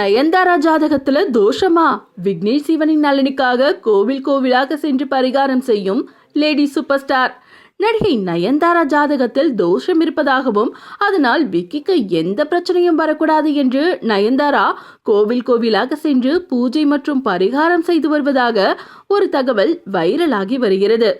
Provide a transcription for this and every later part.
நயன்தாரா ஜாதகத்துல தோஷமா? விக்னேஷ் சிவனின் நலனுக்காக கோவில் கோவிலாக சென்று பரிகாரம் செய்யும் லேடி சூப்பர் ஸ்டார் நடிகை நயன்தாரா ஜாதகத்தில் தோஷம் இருப்பதாகவும் அதனால் விக்கிக்கு எந்த பிரச்சனையும் வரக்கூடாது என்று நயன்தாரா கோவில் கோவிலாக சென்று பூஜை மற்றும் பரிகாரம் செய்து வருவதாக ஒரு தகவல் வைரலாகி வருகிறது.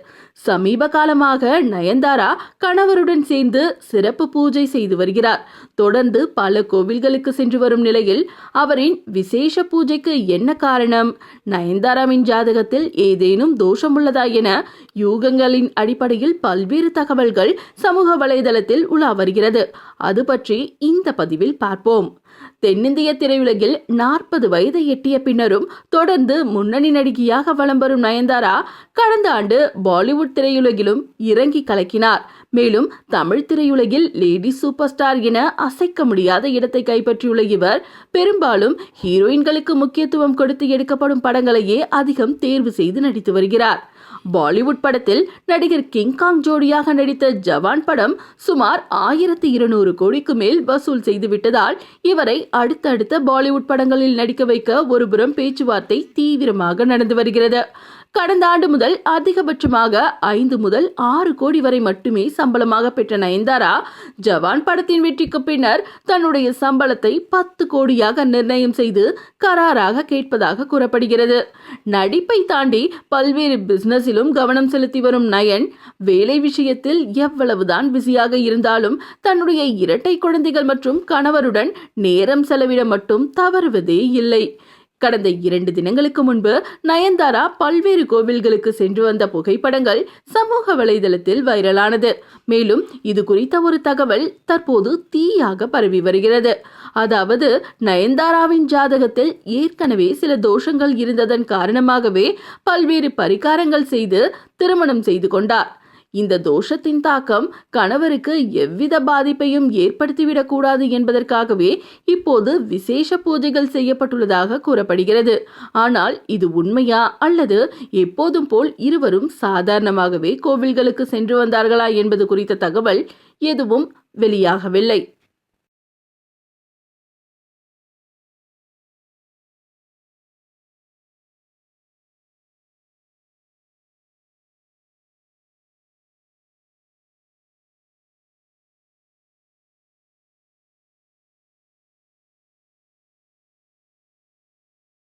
சமீப காலமாக நயன்தாரா கணவருடன் சேர்ந்து சிறப்பு பூஜை செய்து வருகிறார். தொடர்ந்து பல கோவில்களுக்கு சென்று வரும் நிலையில் அவரின் விசேஷ பூஜைக்கு என்ன காரணம்? நயன்தாராவின் ஜாதகத்தில் ஏதேனும் தோஷம் உள்ளதா என யூகங்களின் அடிப்படையில் பல்வேறு தகவல்கள் சமூக வலைதளத்தில் உலா வருகிறது. அது பற்றி இந்த பதிவில் பார்ப்போம். தென்னிந்திய திரையுலகில் நாற்பது வயதை எட்டிய பின்னரும் தொடர்ந்து முன்னணி நடிகையாக வலம் வரும் நயன்தாரா கடந்த ஆண்டு பாலிவுட் திரையுலகிலும் இறங்கி கலக்கினார். மேலும் தமிழ் திரையுலகில் லேடி சூப்பர் ஸ்டார் என அசைக்க முடியாத இடத்தை கைப்பற்றியுள்ள இவர் பெரும்பாலும் ஹீரோயின்களுக்கு முக்கியத்துவம் கொடுத்து எடுக்கப்படும் படங்களையே அதிகம் தேர்வு செய்து நடித்து வருகிறார். பாலிவுட் படத்தில் நடிகர் கிங்காங் ஜோடியாக நடித்த ஜவான் படம் சுமார் ஆயிரத்தி இருநூறு கோடிக்கு மேல் வசூல் செய்துவிட்டதால் இவரை அடுத்தடுத்த பாலிவுட் படங்களில் நடிக்க வைக்க ஒருபுறம் பேச்சுவார்த்தை தீவிரமாக நடந்து வருகிறது. கடந்த ஆண்டு முதல் அதிகபட்சமாக ஐந்து முதல் ஆறு கோடி வரை மட்டுமே சம்பளமாக பெற்ற நயன்தாரா ஜவான் படத்தின் வெற்றிக்கு பின்னர் தன்னுடைய சம்பளத்தை பத்து கோடியாக நிர்ணயம் செய்து கராராக கேட்பதாக கூறப்படுகிறது. நடிப்பை தாண்டி பல்வேறு பிசினஸிலும் கவனம் செலுத்தி வரும் நயன் வேலை விஷயத்தில் எவ்வளவுதான் பிஸியாக இருந்தாலும் தன்னுடைய இரட்டை குழந்தைகள் மற்றும் கணவருடன் நேரம் செலவிட மட்டும் தவறுவதே இல்லை. கடந்த இரண்டு தினங்களுக்கு முன்பு நயன்தாரா பல்வேறு கோவில்களுக்கு சென்று வந்த புகைப்படங்கள் சமூக வலைதளத்தில் வைரலானது. மேலும் இது குறித்த ஒரு தகவல் தற்போது தீயாக பரவி வருகிறது. அதாவது நயன்தாராவின் ஜாதகத்தில் ஏற்கனவே சில தோஷங்கள் இருந்ததன் காரணமாகவே பல்வேறு பரிகாரங்கள் செய்து திருமணம் செய்து கொண்டார். இந்த தோஷத்தின் தாக்கம் கணவருக்கு எவ்வித பாதிப்பையும் ஏற்படுத்திவிடக்கூடாது என்பதற்காகவே இப்போது விசேஷ பூஜைகள் செய்யப்பட்டுள்ளதாக கூறப்படுகிறது. ஆனால் இது உண்மையா அல்லது எப்போதும் போல் இருவரும் சாதாரணமாகவே கோவில்களுக்கு சென்று வந்தார்களா என்பது குறித்த தகவல் எதுவும் வெளியாகவில்லை.